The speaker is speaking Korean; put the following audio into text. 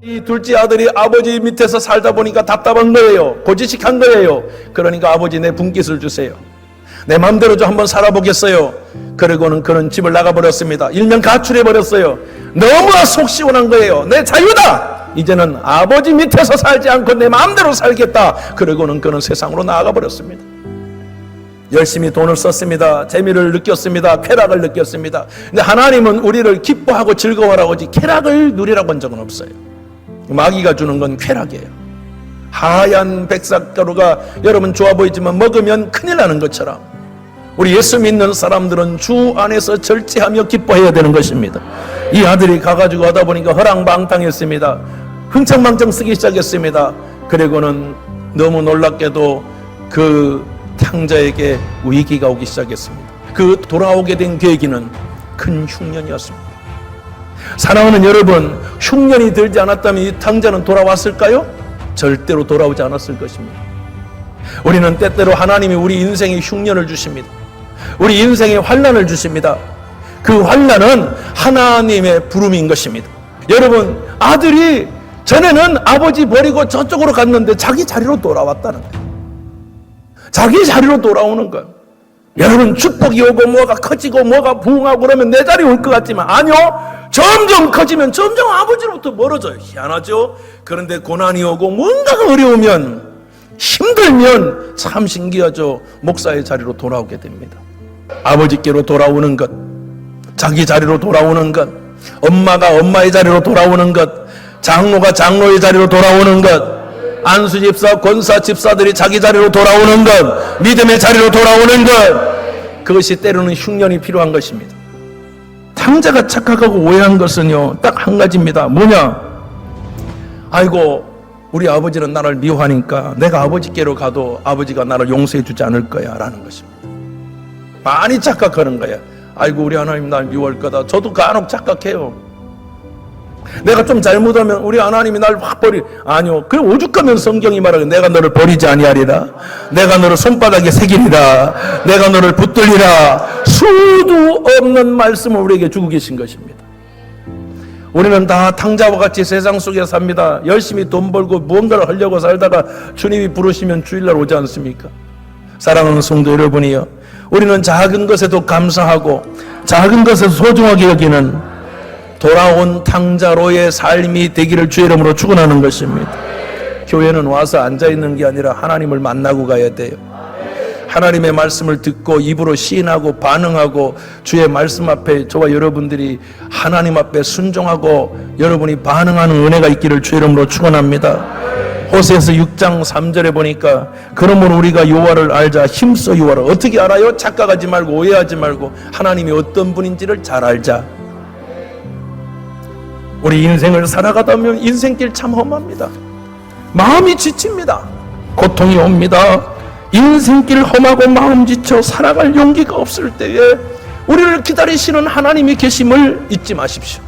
이 둘째 아들이 아버지 밑에서 살다 보니까 답답한 거예요. 고지식한 거예요. 그러니까 아버지 내 분깃을 주세요. 내 마음대로 좀 한번 살아보겠어요. 그리고는 그는 집을 나가버렸습니다. 일명 가출해버렸어요. 너무 속 시원한 거예요. 내 자유다! 이제는 아버지 밑에서 살지 않고 내 마음대로 살겠다. 그리고는 그는 세상으로 나아가버렸습니다. 열심히 돈을 썼습니다. 재미를 느꼈습니다. 쾌락을 느꼈습니다. 근데 하나님은 우리를 기뻐하고 즐거워라고 하지 쾌락을 누리라고 한 적은 없어요. 마귀가 주는 건 쾌락이에요. 하얀 백삭가루가 여러분 좋아 보이지만 먹으면 큰일 나는 것처럼 우리 예수 믿는 사람들은 주 안에서 절제하며 기뻐해야 되는 것입니다. 이 아들이 가가지고 하다 보니까 허랑방탕했습니다. 흥청망청 쓰기 시작했습니다. 그리고는 너무 놀랍게도 그 탕자에게 위기가 오기 시작했습니다. 그 돌아오게 된 계기는 큰 흉년이었습니다. 사랑하는 여러분, 흉년이 들지 않았다면 이 탕자는 돌아왔을까요? 절대로 돌아오지 않았을 것입니다. 우리는 때때로 하나님이 우리 인생에 흉년을 주십니다. 우리 인생에 환란을 주십니다. 그 환란은 하나님의 부름인 것입니다. 여러분, 아들이 전에는 아버지 버리고 저쪽으로 갔는데 자기 자리로 돌아왔다는 거예요. 자기 자리로 돌아오는 거예요. 여러분 축복이 오고 뭐가 커지고 뭐가 부흥하고 그러면 내 자리 올 것 같지만 아니요. 점점 커지면 점점 아버지로부터 멀어져요. 희한하죠? 그런데 고난이 오고 뭔가가 어려우면 힘들면 참 신기하죠. 목사의 자리로 돌아오게 됩니다. 아버지께로 돌아오는 것, 자기 자리로 돌아오는 것, 엄마가 엄마의 자리로 돌아오는 것, 장로가 장로의 자리로 돌아오는 것, 안수 집사, 권사 집사들이 자기 자리로 돌아오는 것, 믿음의 자리로 돌아오는 것, 그것이 때로는 흉년이 필요한 것입니다. 탕자가 착각하고 오해한 것은요, 딱 한 가지입니다. 뭐냐? 아이고, 우리 아버지는 나를 미워하니까 내가 아버지께로 가도 아버지가 나를 용서해 주지 않을 거야. 라는 것입니다. 많이 착각하는 거야. 아이고, 우리 하나님 날 미워할 거다. 저도 간혹 착각해요. 내가 좀 잘못하면 우리 하나님이 날 확 버리 아니요. 그 오죽하면 성경이 말하고 내가 너를 버리지 아니하리라. 내가 너를 손바닥에 새기리라. 내가 너를 붙들리라. 수도 없는 말씀을 우리에게 주고 계신 것입니다. 우리는 다 탕자와 같이 세상 속에 삽니다. 열심히 돈 벌고 무언가를 하려고 살다가 주님이 부르시면 주일날 오지 않습니까? 사랑하는 성도 여러분이요 우리는 작은 것에도 감사하고 작은 것에도 소중하게 여기는 돌아온 탕자로의 삶이 되기를 주의 이름으로 축원하는 것입니다. 교회는 와서 앉아 있는 게 아니라 하나님을 만나고 가야 돼요. 하나님의 말씀을 듣고 입으로 시인하고 반응하고 주의 말씀 앞에 저와 여러분들이 하나님 앞에 순종하고 여러분이 반응하는 은혜가 있기를 주의 이름으로 축원합니다. 호세에서 6장 3절에 보니까 그러므로 우리가 요하를 알자 힘써 요하를 어떻게 알아요? 착각하지 말고 오해하지 말고 하나님이 어떤 분인지를 잘 알자. 우리 인생을 살아가다 보면 인생길 참 험합니다. 마음이 지칩니다. 고통이 옵니다. 인생길 험하고 마음 지쳐 살아갈 용기가 없을 때에 우리를 기다리시는 하나님이 계심을 잊지 마십시오.